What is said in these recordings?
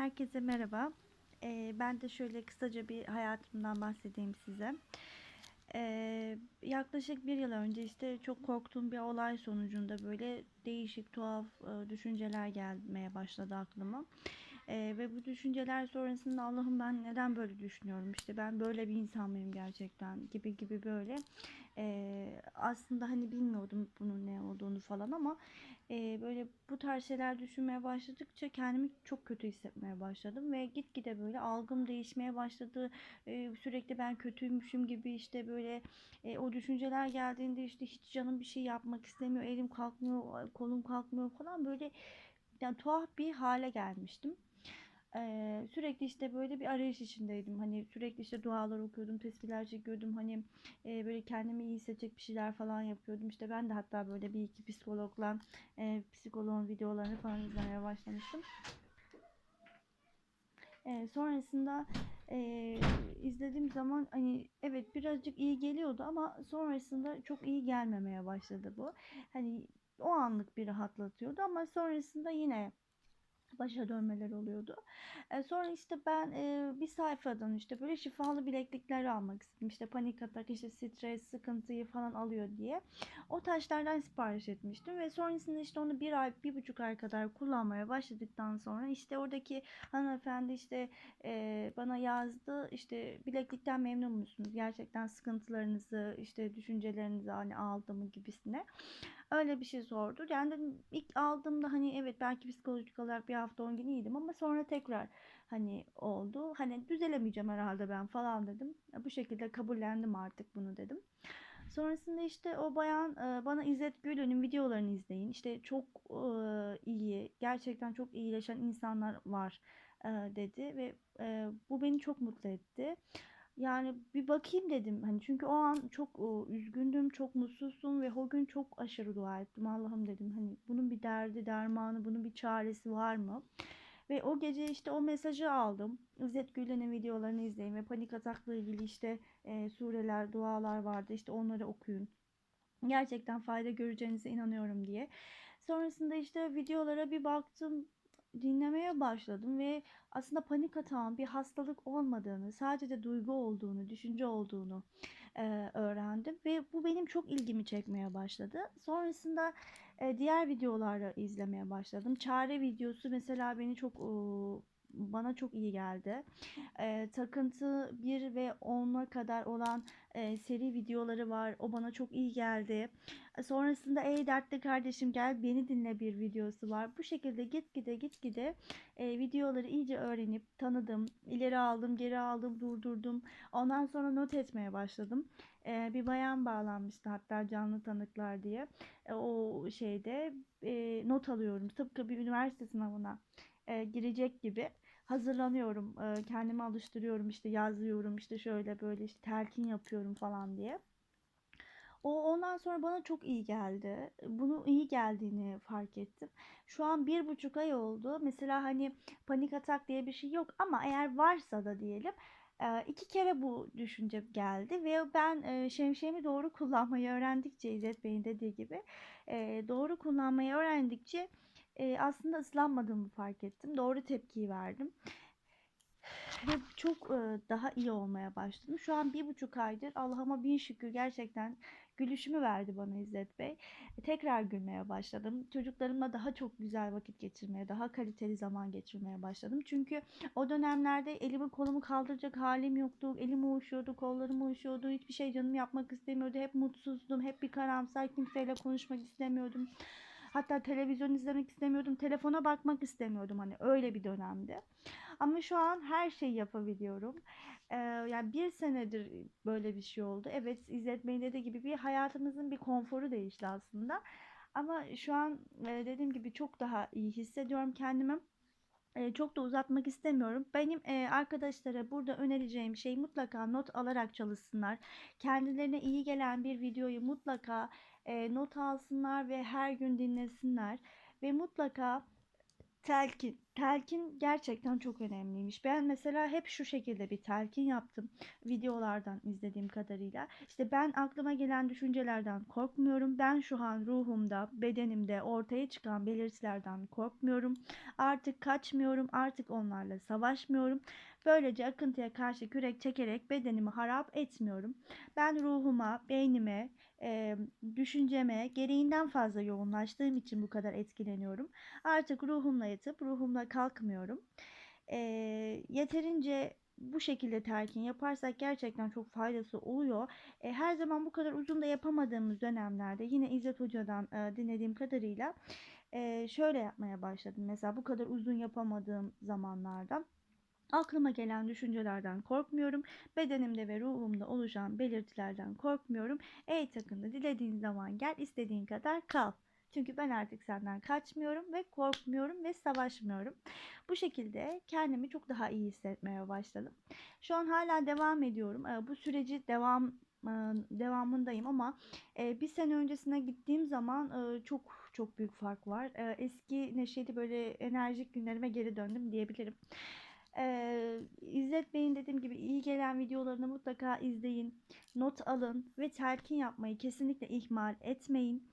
Herkese merhaba. Ee, ben de şöyle kısaca bir hayatımdan bahsedeyim size. Ee, yaklaşık bir yıl önce işte çok korktuğum bir olay sonucunda böyle değişik tuhaf e, düşünceler gelmeye başladı aklıma. Ee, ve bu düşünceler sonrasında Allah'ım ben neden böyle düşünüyorum? İşte ben böyle bir insan mıyım gerçekten? Gibi gibi böyle. Ee, aslında hani bilmiyordum bunun ne olduğunu falan ama e, böyle bu tarz şeyler düşünmeye başladıkça kendimi çok kötü hissetmeye başladım ve gitgide böyle algım değişmeye başladı. Ee, sürekli ben kötüymüşüm gibi işte böyle e, o düşünceler geldiğinde işte hiç canım bir şey yapmak istemiyor elim kalkmıyor kolum kalkmıyor falan böyle yani tuhaf bir hale gelmiştim. Sürekli işte böyle bir arayış içindeydim. Hani sürekli işte dualar okuyordum, tesbihler çekiyordum. Hani eee, böyle kendimi iyi hissedecek bir şeyler falan yapıyordum. İşte ben de hatta böyle bir iki psikologla eee psikoloğun videolarını falan izlemeye başlamıştım. Eee, sonrasında eee, izlediğim zaman hani evet birazcık iyi geliyordu ama sonrasında çok iyi gelmemeye başladı bu. Hani o anlık bir rahatlatıyordu ama sonrasında yine başa dönmeler oluyordu. E, sonra işte ben e, bir sayfadan işte böyle şifalı bileklikler almak istedim. İşte panik atak, işte stres, sıkıntıyı falan alıyor diye. O taşlardan sipariş etmiştim ve sonrasında işte onu bir ay, bir buçuk ay kadar kullanmaya başladıktan sonra işte oradaki hanımefendi işte e, bana yazdı işte bileklikten memnun musunuz? Gerçekten sıkıntılarınızı işte düşüncelerinizi hani aldı mı gibisine. Öyle bir şey sordu. Yani dedim ilk aldığımda hani evet belki psikolojik olarak bir hafta 10 gün iyiydim ama sonra tekrar hani oldu. Hani düzelemeyeceğim herhalde ben falan dedim. Bu şekilde kabullendim artık bunu dedim. Sonrasında işte o bayan bana İzzet Gül'ün videolarını izleyin. İşte çok iyi, gerçekten çok iyileşen insanlar var dedi ve bu beni çok mutlu etti. Yani bir bakayım dedim. Hani çünkü o an çok e, üzgündüm, çok mutsuzdum ve o gün çok aşırı dua ettim. Allah'ım dedim hani bunun bir derdi, dermanı, bunun bir çaresi var mı? Ve o gece işte o mesajı aldım. İzzet Güllen'in videolarını izleyin ve panik atakla ilgili işte e, sureler, dualar vardı. İşte onları okuyun. Gerçekten fayda göreceğinize inanıyorum diye. Sonrasında işte videolara bir baktım dinlemeye başladım ve aslında panik atağın bir hastalık olmadığını, sadece duygu olduğunu, düşünce olduğunu e, öğrendim ve bu benim çok ilgimi çekmeye başladı. Sonrasında e, diğer videoları izlemeye başladım. Çare videosu mesela beni çok e, bana çok iyi geldi. E, takıntı bir ve 10'a kadar olan e, seri videoları var. O bana çok iyi geldi. E, Sonrasında Ey dertli kardeşim gel beni dinle bir videosu var. Bu şekilde gitgide gitgide e, videoları iyice öğrenip tanıdım. İleri aldım, geri aldım, durdurdum. Ondan sonra not etmeye başladım. E, bir bayan bağlanmıştı hatta canlı tanıklar diye. E, o şeyde e, not alıyorum. Tıpkı bir üniversite sınavına e, girecek gibi hazırlanıyorum. E, kendimi alıştırıyorum işte yazıyorum işte şöyle böyle işte telkin yapıyorum falan diye. O ondan sonra bana çok iyi geldi. Bunu iyi geldiğini fark ettim. Şu an bir buçuk ay oldu. Mesela hani panik atak diye bir şey yok ama eğer varsa da diyelim e, iki kere bu düşünce geldi ve ben e, şemsiyemi doğru kullanmayı öğrendikçe İzzet Bey'in dediği gibi e, doğru kullanmayı öğrendikçe e, aslında ıslanmadığımı fark ettim. Doğru tepkiyi verdim. Ve çok e, daha iyi olmaya başladım. Şu an bir buçuk aydır Allah'ıma bin şükür gerçekten gülüşümü verdi bana İzzet Bey. E, Tekrar gülmeye başladım. Çocuklarımla daha çok güzel vakit geçirmeye, daha kaliteli zaman geçirmeye başladım. Çünkü o dönemlerde elimi kolumu kaldıracak halim yoktu. Elim uyuşuyordu, kollarım uyuşuyordu. Hiçbir şey canım yapmak istemiyordu. Hep mutsuzdum, hep bir karamsar, kimseyle konuşmak istemiyordum. Hatta televizyon izlemek istemiyordum. Telefona bakmak istemiyordum. Hani öyle bir dönemde. Ama şu an her şeyi yapabiliyorum. Ee, yani bir senedir böyle bir şey oldu. Evet İzzet Bey'in dediği gibi bir hayatımızın bir konforu değişti aslında. Ama şu an e, dediğim gibi çok daha iyi hissediyorum kendimi. E, çok da uzatmak istemiyorum. Benim e, arkadaşlara burada önereceğim şey mutlaka not alarak çalışsınlar. Kendilerine iyi gelen bir videoyu mutlaka e, not alsınlar ve her gün dinlesinler. Ve mutlaka telkin, telkin gerçekten çok önemliymiş. Ben mesela hep şu şekilde bir telkin yaptım videolardan izlediğim kadarıyla. İşte ben aklıma gelen düşüncelerden korkmuyorum. Ben şu an ruhumda, bedenimde ortaya çıkan belirtilerden korkmuyorum. Artık kaçmıyorum. Artık onlarla savaşmıyorum. Böylece akıntıya karşı kürek çekerek bedenimi harap etmiyorum. Ben ruhuma, beynime, e, düşünceme gereğinden fazla yoğunlaştığım için bu kadar etkileniyorum. Artık ruhumla yatıp ruhumla kalkmıyorum. E, yeterince bu şekilde telkin yaparsak gerçekten çok faydası oluyor. E, her zaman bu kadar uzun da yapamadığımız dönemlerde yine İzzet Hoca'dan e, dinlediğim kadarıyla e, şöyle yapmaya başladım. Mesela bu kadar uzun yapamadığım zamanlarda Aklıma gelen düşüncelerden korkmuyorum. Bedenimde ve ruhumda oluşan belirtilerden korkmuyorum. Ey takında dilediğin zaman gel, istediğin kadar kal. Çünkü ben artık senden kaçmıyorum ve korkmuyorum ve savaşmıyorum. Bu şekilde kendimi çok daha iyi hissetmeye başladım. Şu an hala devam ediyorum. Ee, Bu süreci devam e, devamındayım ama e, bir sene öncesine gittiğim zaman e, çok çok büyük fark var. Eski neşeli böyle enerjik günlerime geri döndüm diyebilirim. Ee, İzzet Bey'in dediğim gibi iyi gelen videolarını mutlaka izleyin, not alın ve telkin yapmayı kesinlikle ihmal etmeyin.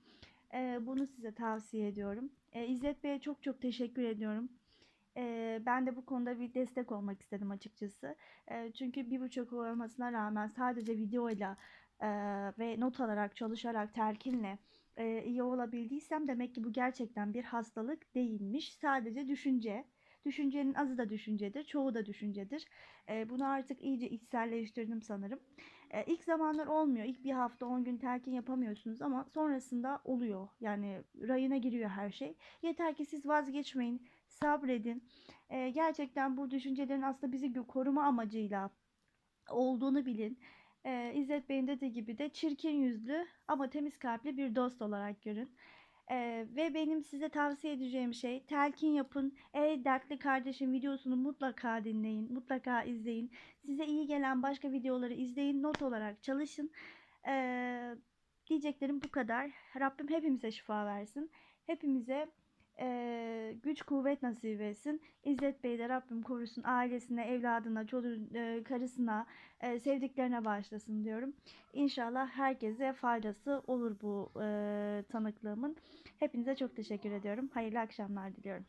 Ee, bunu size tavsiye ediyorum. Ee, İzzet Bey'e çok çok teşekkür ediyorum. Ee, ben de bu konuda bir destek olmak istedim açıkçası. Ee, çünkü bir buçuk olmasına rağmen sadece videoyla e, ve not alarak, çalışarak, telkinle e, iyi olabildiysem demek ki bu gerçekten bir hastalık değilmiş. Sadece düşünce. Düşüncenin azı da düşüncedir, çoğu da düşüncedir. E, bunu artık iyice içselleştirdim sanırım. E, ilk zamanlar olmuyor. İlk bir hafta 10 gün telkin yapamıyorsunuz ama sonrasında oluyor. Yani rayına giriyor her şey. Yeter ki siz vazgeçmeyin, sabredin. E, gerçekten bu düşüncelerin aslında bizi koruma amacıyla olduğunu bilin. E, İzzet Bey'in dediği gibi de çirkin yüzlü ama temiz kalpli bir dost olarak görün. Ee, ve benim size tavsiye edeceğim şey telkin yapın. Ey dertli kardeşim videosunu mutlaka dinleyin. Mutlaka izleyin. Size iyi gelen başka videoları izleyin. Not olarak çalışın. Ee, diyeceklerim bu kadar. Rabbim hepimize şifa versin. Hepimize e, güç kuvvet nasip etsin. İzzet Bey de Rabbim korusun. Ailesine, evladına, çocuğun, e, karısına, e, sevdiklerine bağışlasın diyorum. İnşallah herkese faydası olur bu e, tanıklığımın. Hepinize çok teşekkür ediyorum. Hayırlı akşamlar diliyorum.